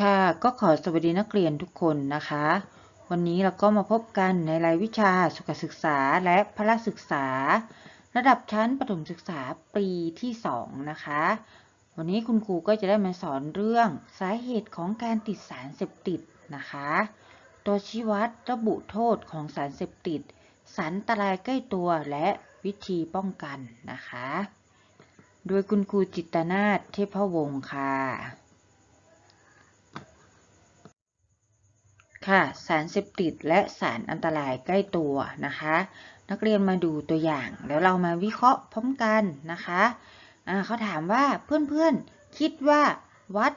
ค่ะ ก็ขอสวัสดีนักเรียนทุกคนนะคะ วันนี้เราก็มาพบกันในรายวิชาสุขศึกษาและพละศึกษา ระดับชั้นประถมศึกษาปีที่2นะคะ วันนี้คุณครูก็จะได้มาสอนเรื่องสาเหตุของการติดสารเสพติดนะคะ ตัวชี้วัดระบุโทษของสารเสพติด สารอันตรายใกล้ตัวและวิธีป้องกันนะคะ โดยคุณครูจิตนาถเทพวงศ์ค่ะ ค่ะ สารเสพติดและสารอันตรายใกล้ตัวนะคะ นักเรียนมาดูตัวอย่าง แล้วเรามาวิเคราะห์พร้อมกันนะคะเขาถามว่าเพื่อนๆคิดว่าวัด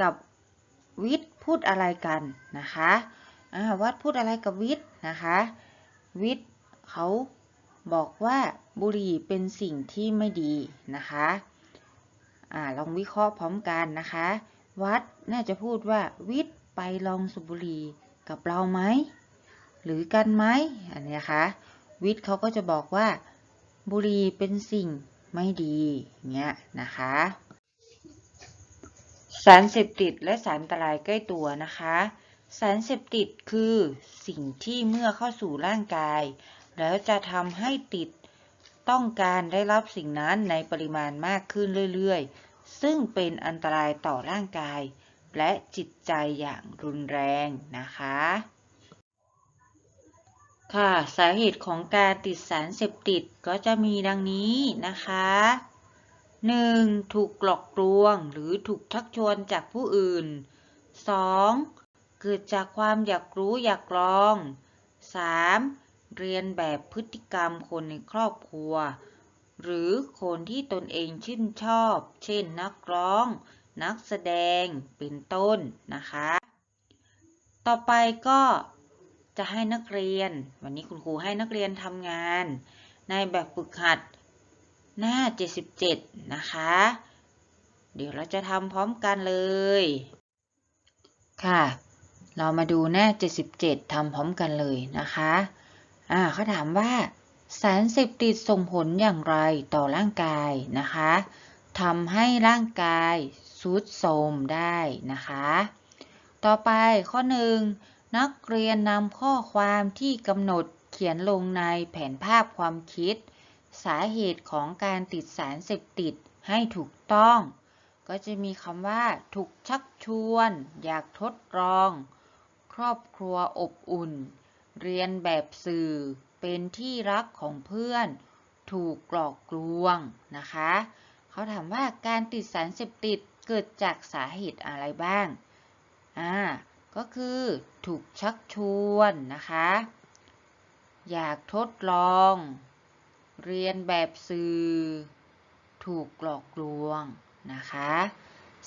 กับวิทย์พูดอะไรกันนะคะวัดพูดอะไรกับวิทย์นะคะ วิทย์เขาบอกว่าบุหรี่เป็นสิ่งที่ไม่ดีนะคะอ่าลองวิเคราะห์พร้อมกันนะคะ วัดน่าจะพูดว่าวิทย์ ไปลองสูบบุหรี่กับเราไหม หรือกันไหมอันนี้นะคะวิทย์เขาก็จะบอกว่า บุหรี่เป็นสิ่งไม่ดีเงี้ยนะคะ สารเสพติดและสารอันตรายใกล้ตัวนะคะ สารเสพติดคือสิ่งที่เมื่อเข้าสู่ร่างกาย แล้วจะทำให้ติดต้องการได้รับสิ่งนั้นในปริมาณมากขึ้นเรื่อยๆ ซึ่งเป็นอันตรายต่อร่างกาย และจิตใจอย่างรุนแรงนะคะ ค่ะ สาเหตุของการติดสารเสพติดก็จะมีดังนี้นะคะ 1. ถูกหลอกลวงหรือถูกชักชวนจากผู้อื่น 2. เกิดจากความอยากรู้อยากลอง 3. เรียนแบบพฤติกรรมคนในครอบครัว หรือคนที่ตนเองชื่นชอบ เช่นนักร้อง นักแสดงเป็นต้นนะคะ ต่อไปก็จะให้นักเรียน วันนี้คุณครูให้นักเรียนทำงาน ในแบบฝึกหัดหน้า 77 นะคะ เดี๋ยวเราจะทำพร้อมกันเลย ค่ะ เรามาดูหน้า 77ทำพร้อมกันเลยนะคะ อ่าเขาถามว่าสารเสพติดส่งผลอย่างไรต่อร่างกายนะคะ ทำให้ร่างกายสุดโทรมได้นะคะ ต่อไปข้อหนึ่งนักเรียนนำข้อความที่กำหนดเขียนลงในแผนภาพความคิด สาเหตุของการติดสารเสพติดให้ถูกต้อง ก็จะมีคำว่าถูกชักชวน อยากทดลอง ครอบครัวอบอุ่น เรียนแบบสื่อ เป็นที่รักของเพื่อน ถูกหลอกลวงนะคะ เขาถามว่าการติดสารเสพติดเกิดจากสาเหตุอะไรบ้าง อ่า ก็คือถูกชักชวนนะคะ อยากทดลอง เรียนแบบสื่อ ถูกหลอกลวงนะคะ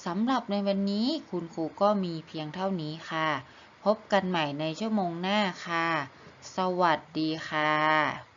สำหรับในวันนี้คุณครูก็มีเพียงเท่านี้ค่ะ พบกันใหม่ในชั่วโมงหน้าค่ะ สวัสดีค่ะ